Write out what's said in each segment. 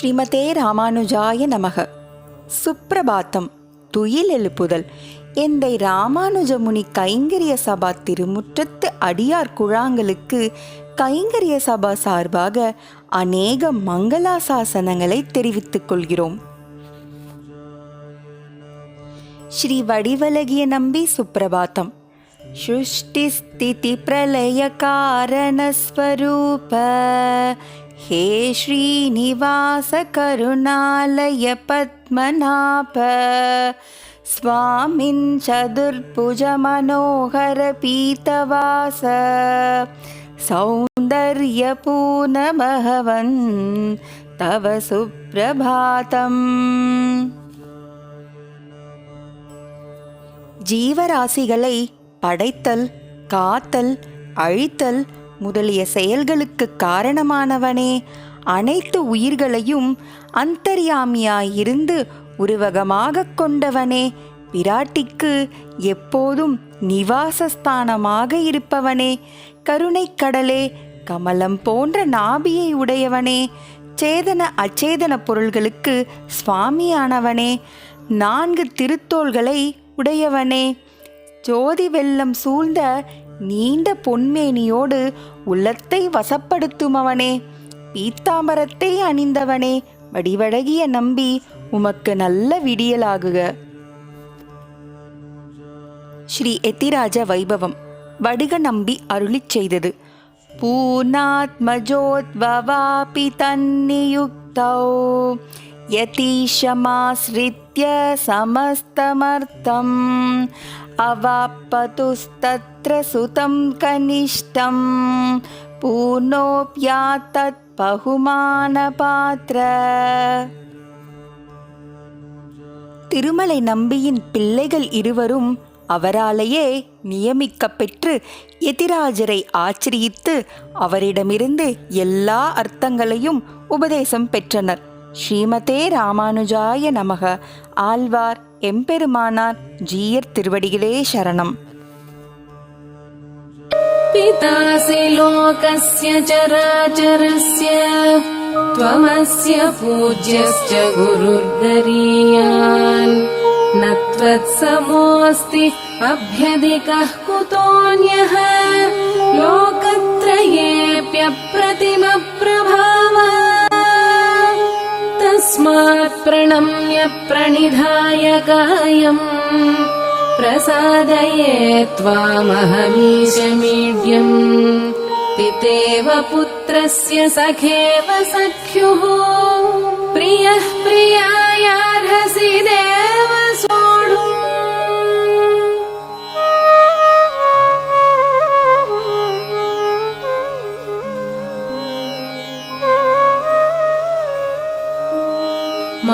ஸ்ரீமதே ராமானுஜாய நமக. சுப்பிரபாத்தம் துயில் எழுப்புதல். எந்தை ராமானுஜமுனி கைங்கரிய சபா திருமுற்றத்து அடியார் குழாங்களுக்கு கைங்கரிய சபா சார்பாக அநேக மங்களாசாசனங்களை தெரிவித்துக் கொள்கிறோம். ஸ்ரீ வடிவலகிய நம்பி சுப்பிரபாத்தம் சுஷ்டி ஸ்திதி பிரளய காரணஸ்வரூப हे श्रीनिवास करुणालय पद्मनाभ स्वामिन् चतुर्भुजमनोहर पीतवास सौन्दर्यपूर्णमहवन् तव सुप्रभातम् ஜீவராசிகளை படைத்தல் காத்தல் அழித்தல் முதலிய செயல்களுக்கு காரணமானவனே. அனைத்து உயிர்களையும் அந்தர்யாமியாயிருந்து உருவகமாகக் கொண்டவனே. பிராட்டிக்கு எப்போதும் நிவாசஸ்தானமாக இருப்பவனே. கருணைக் கடலே கமலம் போன்ற நாபியை உடையவனே. சேதன அச்சேதன பொருள்களுக்கு சுவாமியானவனே. நான்கு திருத்தோள்களை உடையவனே. ஜோதி வெள்ளம் சூழ்ந்த நீண்ட பொன்மேனியோடு உள்ளத்தை வசப்படுத்துமவனே பீத்தாம்பரத்தை அணிந்தவனே வடிவழகிய நம்பி உமக்கு நல்ல விடியலாகுக ஸ்ரீ எத்திராஜ வைபவம் வடுக நம்பி அருளிச் செய்தது பூர்ணாத்மஜோத்வவாபி தன்னியுக்தௌ यतीशमाश्रित्य समस्तमर्थम् अवापतुस्तत्र सुतं कनिष्ठं पूर्णोऽप्यात्तत् बहुमानपात्र திருமலை நம்பியின் பிள்ளைகள் இருவரும் அவராலேயே நியமிக்கப் பெற்று எதிராஜரை ஆச்சரியித்து அவரிடமிருந்து எல்லா அர்த்தங்களையும் உபதேசம் பெற்றனர் ஸ்ரீமதே ராமானுஜாய நமக ஆழ்வார் எம்பெருமானார் ஜீயர் திருவடிகளே சரணம் पितासि लोकस्य चराचरस्य त्वमस्य पूज्यश्च गुरुर्गरीयान् न त्वत्समोऽस्ति अभ्यधिकः कुतोऽन्यः लोकत्रयेऽप्यप्रतिमप्रभाव। तस्मात् प्रणम्य प्रणिधाय कायम् प्रसादये त्वामहमीशमीड्यम् पितेव पुत्रस्य सखेव सख्युः प्रियः प्रियायार्हसि देव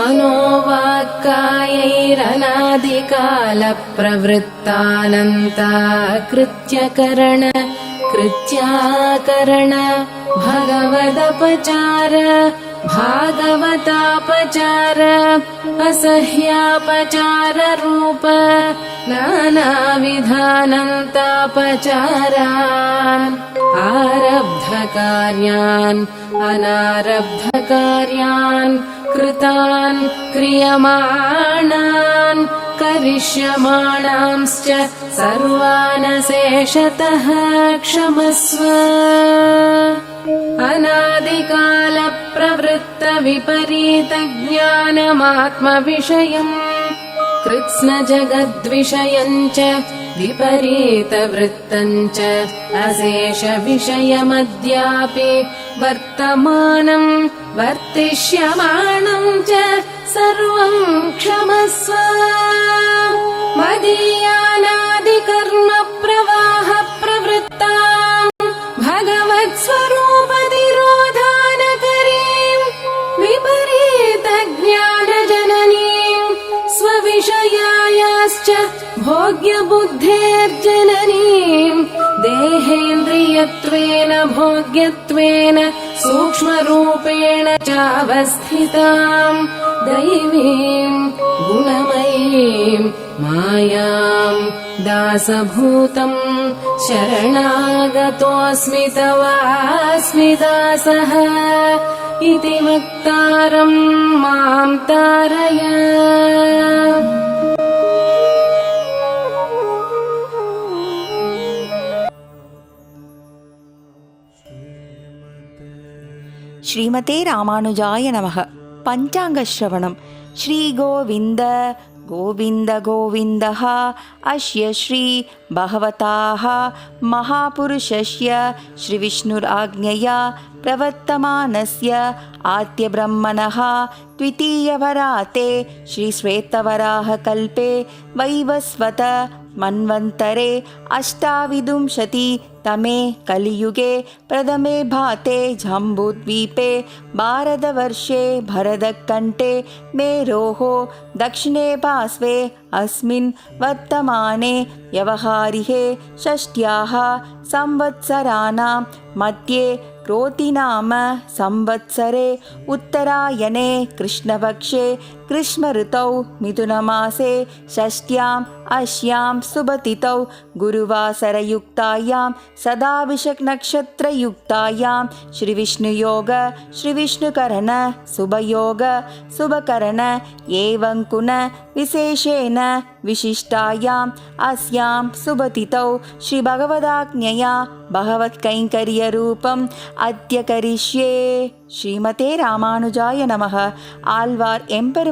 मनोवाक्कायैरनादिकालप्रवृत्तानन्ता कृत्यकरण कृत्याकरण भगवदपचार भागवतापचार असह्यापचार रूप नानाविधानन्तापचारान् आरब्धकार्यान् अनारब्धकार्यान् कृतान् क्रियमाणान् करिष्यमाणांश्च सर्वानशेषतः क्षमस्व अनादिकालप्रवृत्तविपरीतज्ञानमात्मविषयम् कृत्स्नजगद्विषयम् च विपरीतवृत्तम् च अशेषविषयमद्यापि वर्तमानम् वर्तिष्यमाणम् च सर्वम् क्षमस्व मदीयानादिकर्म प्रवाह प्रवृत्ताम् स्वविषयायाश्च भोग्यबुद्धेर्जननीम् देहेन्द्रियत्वेन भोग्यत्वेन सूक्ष्मरूपेण चावस्थिताम्। दैवीम् गुणमयीम् मायाम् दासभूतम्। शरणागतोऽस्मि तवास्मि दासः। इति वक्तारम् माम् तारय ஸ்ரீமதே ராமானுஜாய நமக பஞ்சாங்க ஸ்ரவணம் ஸ்ரீ கோவிந்த கோவிந்த கோவிந்தः அஸ்ய ஸ்ரீ பகவதாः महापुरुषस्य श्रीविष्णुराज्ञया प्रवर्तमानस्य आद्यब्रह्मणः द्वितीयवराते श्रीश्वेतवराहकल्पे वैवस्वत मन्वन्तरे अष्टाविंशति तमे कलियुगे प्रथमे भाते जम्बूद्वीपे भारतवर्षे भरतकण्ठे मेरोः दक्षिणे पार्श्वे अस्मिन् वर्तमाने व्यवहारिहे षष्ट्याः संवत्सराणां मध्ये क्रोतिनाम संवत्सरे उत्तरायणे कृष्णपक्षे कृष्मऋतौ मिथुनमासे षष्ट्याम् अश्यां सुभतिथौ गुरुवासरयुक्तायां सदाभिषक्नक्षत्रयुक्तायां श्रीविष्णुयोग श्रीविष्णुकरण शुभयोग शुभकरण एवङ्कुन विशेषेण विशिष्टायाम् अस्यां सुभतिथौ श्रीभगवदाज्ञया भगवत्कैङ्कर्यरूपम् अद्य करिष्ये श्रीमते रामानुजाय नमः। आल्वार् एम्पर्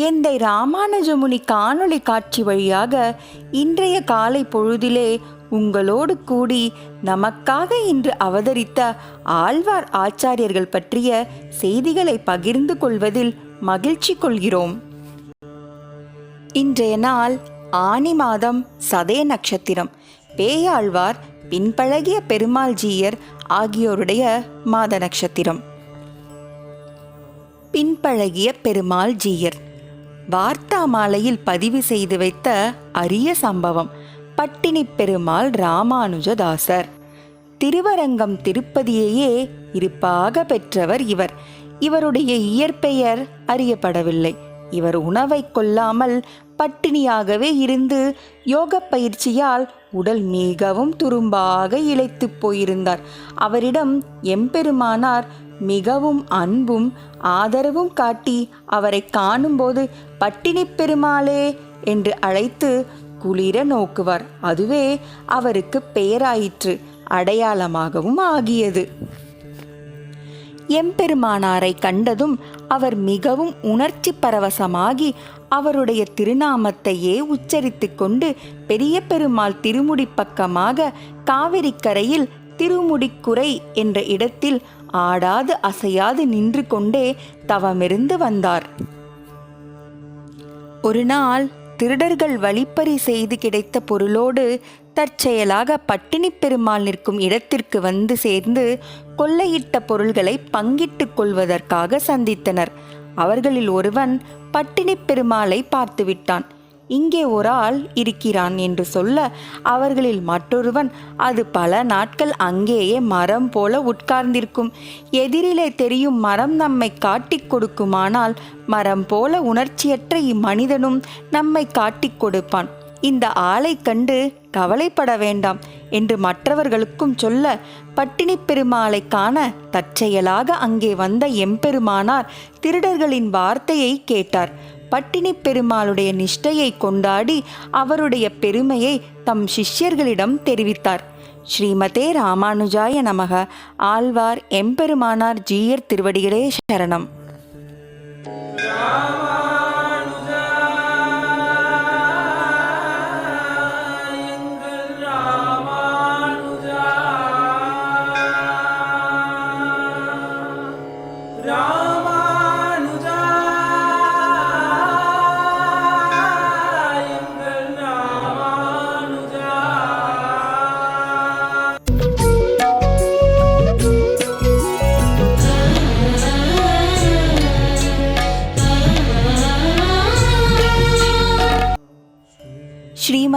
எந்தை ராமானுஜமுனி காணொளி காட்சி வழியாக இன்றைய காலை பொழுதிலே உங்களோடு கூடி நமக்காக இன்று அவதரித்த ஆழ்வார் ஆச்சாரியர்கள் பற்றிய செய்திகளை பகிர்ந்து கொள்வதில் மகிழ்ச்சி கொள்கிறோம். இன்றைய நாள் ஆனி மாதம் சதய நட்சத்திரம். பேயாழ்வார் பின்பழகிய பெருமாள் ஜீயர் ஆகியோருடைய மாத நட்சத்திரம். பின்பழகிய பெருமாள் ஜீயர். வார்த்தா மாலையில் பதிவு செய்து வைத்த அரிய சம்பவம். பட்டினி பெருமாள் ராமானுஜதாசர். திருவரங்கம் திருப்பதியையே இருப்பாக பெற்றவர் இவர். இவருடைய இயற்பெயர் அறியப்படவில்லை. இவர் உணவை கொள்ளாமல் பட்டினியாகவே இருந்து யோக பயிற்சியால் உடல் மிகவும் துரும்பாக இழைத்துப் போயிருந்தார். அவரிடம் எம்பெருமானார் மிகவும் அன்பும் ஆதரவும் காட்டி அவரை காணும்போது பட்டினி பெருமாளே என்று அழைத்து குளிர நோக்குவார். அதுவே அவருக்கு பெயராயிற்று அடையாளமாகவும் ஆகியது. எம்பெருமானாரை கண்டதும் அவர் மிகவும் உணர்ச்சி பரவசமாகி அவருடைய திருநாமத்தையே உச்சரித்து கொண்டு பெரிய பெருமாள் திருமுடி பக்கமாக காவிரிக்கரையில் திருமுடிக்குறை என்ற இடத்தில் ஆடாது அசையாது நின்று கொண்டே தவமிருந்து வந்தார். ஒரு நாள் திருடர்கள் வழிப்பறி செய்து கிடைத்த பொருளோடு தற்செயலாக பட்டினி பெருமாள் நிற்கும் இடத்திற்கு வந்து சேர்ந்து கொள்ளையிட்ட பொருள்களை பங்கிட்டுக் கொள்வதற்காக சந்தித்தனர். அவர்களில் ஒருவன் பட்டினி பெருமாளை பார்த்துவிட்டான். இங்கே ஒரு ஆள் இருக்கிறான் என்று சொல்ல அவர்களில் மற்றொருவன் அது பல நாட்கள் அங்கேயே மரம் போல உட்கார்ந்திருக்கும். எதிரிலே தெரியும் மரம் நம்மை காட்டிக் கொடுக்குமானால் மரம் போல உணர்ச்சியற்ற இம்மனிதனும் நம்மை காட்டிக் கொடுப்பான். இந்த ஆளை கண்டு கவலைப்பட வேண்டாம் என்று மற்றவர்களுக்கும் சொல்ல பட்டினி பெருமாளை காண தற்செயலாக அங்கே வந்த எம்பெருமானார் திருடர்களின் வார்த்தையை கேட்டார். பட்டினி பெருமாளுடைய நிஷ்டையை கொண்டாடி அவருடைய பெருமையை தம் சிஷ்யர்களிடம் தெரிவித்தார். ஸ்ரீமதே ராமானுஜாய நமக. ஆழ்வார் எம்பெருமானார் ஜீயர் திருவடிகளே சரணம்.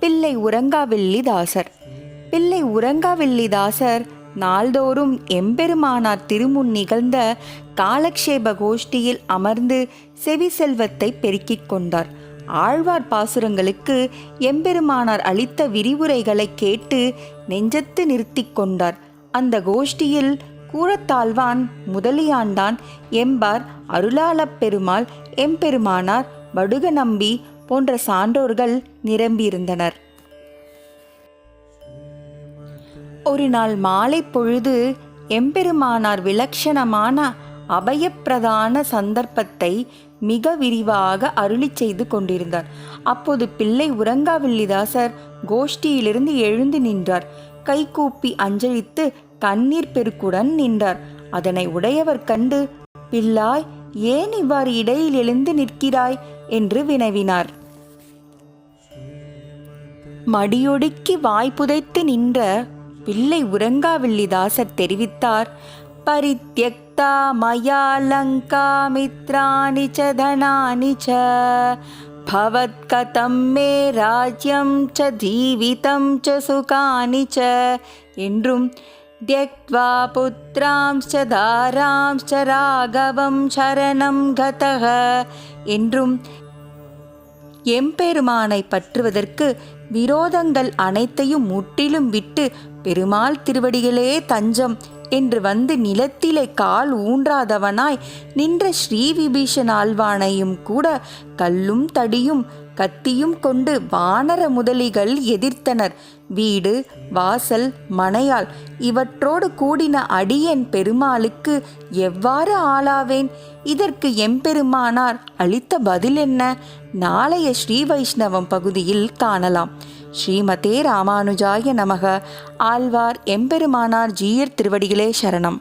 பிள்ளை உறங்காவில்லி தாசர் பிள்ளை உறங்காவில்லி தாசர் நாள்தோறும் எம்பெருமானார் திருமுன் நிகழ்ந்த காலக்ஷேப கோஷ்டியில் அமர்ந்து செவி செல்வத்தை பெருக்கிக் கொண்டார். ஆழ்வார் பாசுரங்களுக்கு எம்பெருமானார் அளித்த விரிவுரைகளை கேட்டு நெஞ்சத்து நிறுத்தி கொண்டார். அந்த கோஷ்டியில் கூரத்தாழ்வான் முதலியாண்டான் எம்பார் அருளாளப் பெருமாள் எம்பெருமானார் வடுக நம்பி போன்ற சான்றோர்கள் நிரம்பியிருந்தனர். ஒரு நாள் மாலை பொழுது எம்பெருமானார் விலட்சணமான அபயப்பிரதான சந்தர்ப்பத்தை மிக விரிவாக அருளி செய்து கொண்டிருந்தார். அப்போது பிள்ளை உறங்காவில்லிதாசர் கோஷ்டியிலிருந்து எழுந்து நின்றார். கைகூப்பி அஞ்சலித்து கண்ணீர் பெருக்குடன் நின்றார். அதனை உடையவர் கண்டு பிள்ளாய் ஏன் இவ்வாறு இடையில் எழுந்து நிற்கிறாய்? என்று வினவினார். மடியொடுக்கி வாய் புதைத்து நின்ற பிள்ளை உரங்காவில்லிதாசர் தெரிவித்தார். பரித்தியக்தா மயா லங்கா மித்ராணி ச தனானி ச பவத்கதம் மே ராஜ்யம் ச ஜீவிதம் ச சுகானி ச என்றும் தியக்வா புத்திராம்ச ச ராகவம் சரணம் கதக என்றும் எம்பெருமானை பற்றுவதற்கு விரோதங்கள் அனைத்தையும் முற்றிலும் விட்டு பெருமாள் திருவடிகளே தஞ்சம் என்று வந்து நிலத்திலே கால் ஊன்றாதவனாய் நின்ற ஸ்ரீ விபீஷன் ஆழ்வானையும் கூட கல்லும் தடியும் கத்தியும் கொண்டு வானர முதலிகள் எதிர்த்தனர். வீடு வாசல் மனையால் இவற்றோடு கூடின அடியன் பெருமாளுக்கு எவ்வாறு ஆளாவேன்? இதற்கு எம்பெருமானார் அளித்த பதில் என்ன? நாளைய ஸ்ரீ வைஷ்ணவம் பகுதியில் காணலாம். ஸ்ரீமதே ராமானுஜாய நமக. ஆழ்வார் எம்பெருமானார் ஜீயர் திருவடிகளே சரணம்.